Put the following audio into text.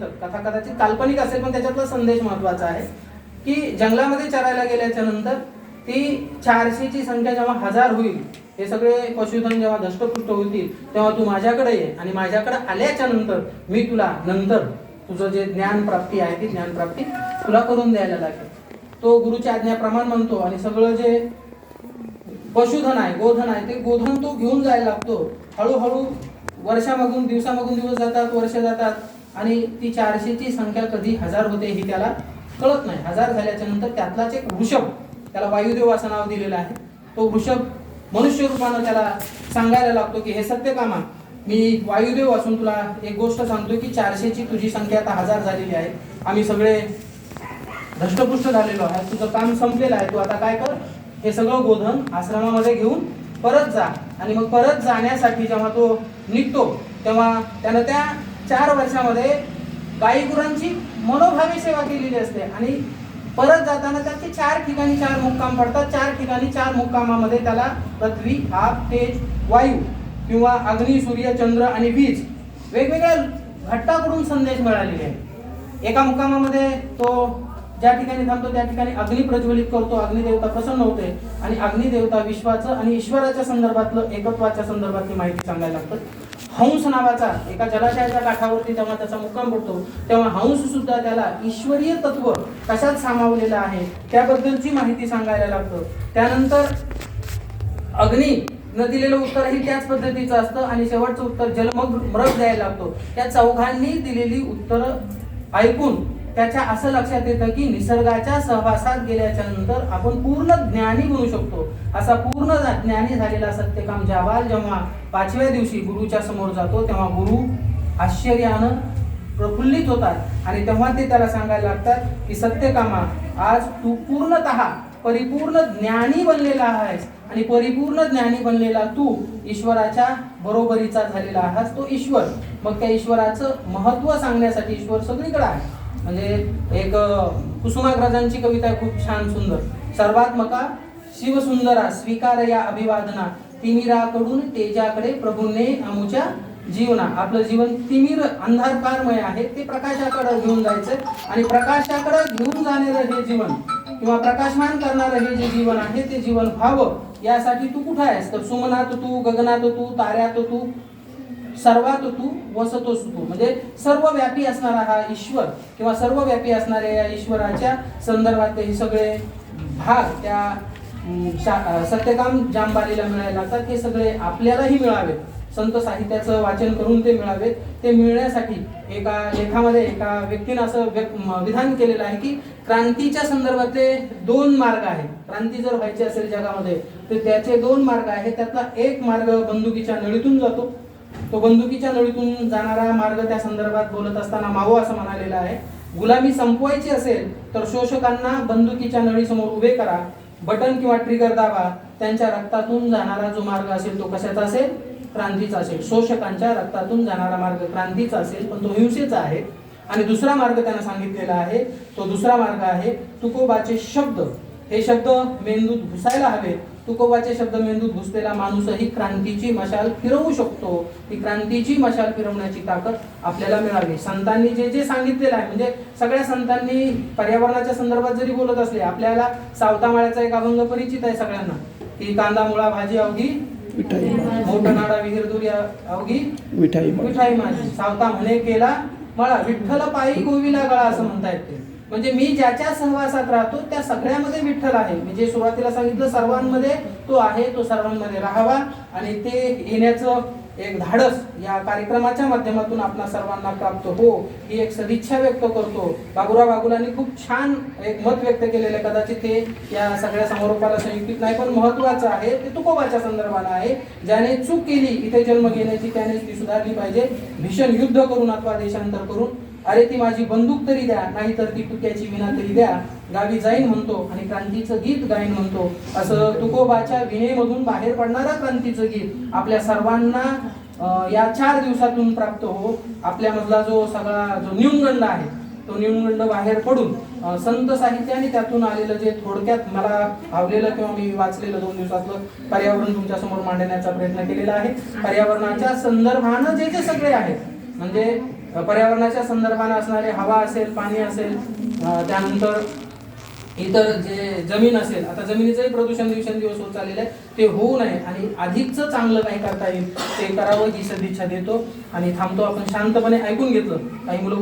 कथा कदाचित काल्पनिक असेल पण त्याच्यातला संदेश महत्त्वाचा आहे की जंगलामध्ये चरायला गेल्याच्यानंतर ती चारशेची संख्या जेव्हा हजार होईल हे सगळे पशुधन जेव्हा धष्टपुष्ट होतील तेव्हा तू माझ्याकडे ये आणि माझ्याकडे आल्याच्यानंतर मी तुला नंतर तुझं जे ज्ञान प्राप्ती आहे ती ज्ञान प्राप्ती तुला करून द्यायला लागेल. तो गुरुच्या आज्ञाप्रमाण म्हणतो आणि सगळं जे पशुधन आहे गोधन आहे ते गोधन तो घेऊन जायला लागतो. हळूहळू वर्षामागून दिवसामागून दिवस जातात वर्ष जातात. आणि ती चारशेची संख्या कधी हजार होते ही त्याला कळत नाही. हजार झाल्याच्यानंतर त्यातलाच एक वृषभ त्याला वायुदेव असं नाव दिलेलं आहे. तो वृषभ मनुष्य रूपानं त्याला सांगायला लागतो की हे सत्य कामा मी वायुदेव असून तुला एक गोष्ट सांगतो की चारशेची तुझी संख्या आता हजार झालेली आहे. आम्ही सगळे धष्टपुष्ट झालेलो आहे तुझं काम संपलेलं आहे. तू आता काय कर? हे सगळं गोधन आश्रमामध्ये घेऊन परत जा. आणि मग परत जाण्यासाठी जेव्हा तो निघतो तेव्हा त्यानं त्या चार वर्षामध्ये गाई गुरांची मनोभावी सेवा केलेली असते. आणि परत जाताना त्याचे चार ठिकाणी चार मुक्काम पडतात. चार ठिकाणी चार मुक्कामामध्ये त्याला पृथ्वी आग तेज वायू किंवा अग्नी सूर्य चंद्र आणि वीज वेगवेगळ्या घट्टाकडून संदेश मिळालेले आहे एका मुक्कामामध्ये तो ज्या ठिकाणी थांबतो त्या ठिकाणी अग्नी प्रज्वलित करतो. अग्निदेवता प्रसन्न होते. आणि अग्निदेवता विश्वाचं आणि ईश्वराच्या संदर्भातलं एकत्वाच्या संदर्भातली माहिती सांगायला लागतं. हंस नावाचा एका जलाशयाच्या काठावरती जेव्हा त्याचा मुक्काम पडतो तेव्हा हंस सुद्धा त्याला ईश्वरीय तत्व कशात सामावलेलं आहे त्याबद्दलची माहिती सांगायला लागतं. त्यानंतर अग्नी न दिलेलं उत्तरही त्याच पद्धतीचं असतं आणि शेवटचं उत्तर जलमग मृग द्यायला लागतो. त्या चौघांनी दिलेली उत्तरं ऐकून त्याच्या असं लक्षात येतं की निसर्गाच्या सहवासात गेल्याच्यानंतर आपण पूर्ण ज्ञानी बनू शकतो. असा पूर्ण ज्ञानी झालेला सत्यकाम जावाल जेव्हा पाचव्या दिवशी गुरुच्या समोर जातो तेव्हा गुरु आश्चर्यानं प्रफुल्लित होतात आणि तेव्हा ते त्याला सांगायला लागतात की सत्यकामा आज तू पूर्णतः परिपूर्ण ज्ञानी बनलेला आहेस आणि परिपूर्ण ज्ञानी बनलेला तू ईश्वराच्या बरोबरीचा झालेला आहास तो ईश्वर. मग त्या ईश्वराचं महत्त्व सांगण्यासाठी ईश्वर सगळीकडे आहे. म्हणजे एक कुसुमाग्रजांची कविता आहे खूप छान सुंदर. सर्वात्मका शिवसुंदरा स्वीकार या अभिवादना. तिमिराकडून तेजाकडे प्रभूने अमुच्या जीवना. आपलं जीवन तिमिर अंधारकारमय आहे ते प्रकाशाकडे घेऊन जायचं आणि प्रकाशाकडे घेऊन जाणारं हे जीवन किंवा प्रकाशमान करणारं हे जे जीवन आहे ते जीवन व्हावं यासाठी तू कुठं आहेस? तर सुमनात तू गगनात तू ताऱ्यात तू सर्वात तू वसतोस तू म्हणजे सर्वव्यापी असणारा हा ईश्वर किंवा सर्वव्यापी असणाऱ्या या ईश्वराच्या संदर्भात हे सगळे भाग त्या शा- सत्यकाम जांबालीला मिळायला लागतात. हे सगळे आपल्यालाही मिळावेत. संत साहित्याचं वाचन करून ते मिळावेत. ते मिळण्यासाठी एका लेखामध्ये एका व्यक्तीनं असं व्यक् विधान केलेलं आहे की क्रांतीच्या संदर्भातले दोन मार्ग आहेत. क्रांती जर व्हायची असेल जगामध्ये तर त्याचे दोन मार्ग आहेत. त्यातला एक मार्ग बंदुकीच्या नळीतून जातो. तो बंदुकीच्या नळीतून जाणारा मार्ग त्या संदर्भात बोलत असताना मावो असं म्हणालेलं आहे. गुलामी संपवायची असेल तर शोषकांना बंदुकीच्या नळीसमोर उभे करा. बटन किंवा ट्रिगर दाबा. त्यांच्या रक्तातून जाणारा जो मार्ग असेल तो कशाचा असेल? क्रांतीचा असेल. शोषकांच्या रक्तातून जाणारा मार्ग क्रांतीचा असेल पण तो हिंसेचा आहे. आणि दुसरा मार्ग त्यांना सांगितलेला आहे तो दुसरा मार्ग आहे तुकोबाचे शब्द. हे शब्द मेंदूत घुसायला हवे तुकोबाचे शब्द मेंदूत घुसलेला माणूसही क्रांतीची मशाल फिरवू शकतो. ती क्रांतीची मशाल फिरवण्याची ताकद आपल्याला मिळावी संतांनी जे जे सांगितलेलं आहे म्हणजे सगळ्या संतांनी पर्यावरणाच्या संदर्भात जरी बोलत असले आपल्याला सावतामाळ्याचा एक अभंग परिचित आहे सगळ्यांना. की कांदा मुळा भाजी अवघी. विठाई मोठं नाडा विहीर दूर अवघी. विठाई मिठाई माझी सावता म्हणे केला मला विठ्ठल पायी गोविला गळा असं म्हणता येते म्हणजे मी ज्याच्या सहवासात राहतो त्या सगळ्यामध्ये विठ्ठल आहे. मी जे सुरुवातीला सांगितलं सर्वांमध्ये तो आहे तो सर्वांमध्ये राहावा. आणि ते येण्याचं एक धाडस या कार्यक्रमाच्या माध्यमातून आपल्या सर्वांना प्राप्त हो ही एक सदिच्छा व्यक्त करतो. बाबुराव बागुलांनी खूप छान एक मत व्यक्त केलेलं आहे. कदाचित ते या सगळ्या समारोपाला संयुक्तित नाही पण महत्वाचं आहे ते तुकोबाच्या संदर्भाला आहे. ज्याने चूक केली इथे जन्म घेण्याची त्याने ती सुधारली पाहिजे. भीषण युद्ध करून अथवा देशांतर करून अरे ती माझी बंदूक तरी द्या नाहीतर ती तुक्याची विना तरी द्या. गावी जाईन म्हणतो आणि क्रांतीचं गीत गाईन म्हणतो. असं तुकोबाच्या विनेमधून बाहेर पडणारा क्रांतीचं गीत आपल्या सर्वांना या चार दिवसातून प्राप्त हो. आपल्यामधला जो सगळा जो न्यूनगंड आहे तो न्यूनगंड बाहेर पडून संत साहित्याने त्यातून आलेलं जे थोडक्यात मला आवलेलं किंवा मी वाचलेलं दोन दिवसातलं पर्यावरण तुमच्यासमोर मांडण्याचा प्रयत्न केलेला आहे. पर्यावरणाच्या संदर्भानं जे जे सगळे आहेत म्हणजे पर्यावरणाच्या संदर्भाने असणारे हवा असेल पाणी असेल त्यानंतर इतर जे जमीन असेल आता जमिनीचंही प्रदूषण दिवसेंदिवस होत चाललेलं आहे ते होऊ नये आणि अधिकच चांगलं काही करता येईल ते करावं ही सदिच्छा देतो. आणि थांबतो आपण शांतपणे ऐकून घेतलं. काही मुलं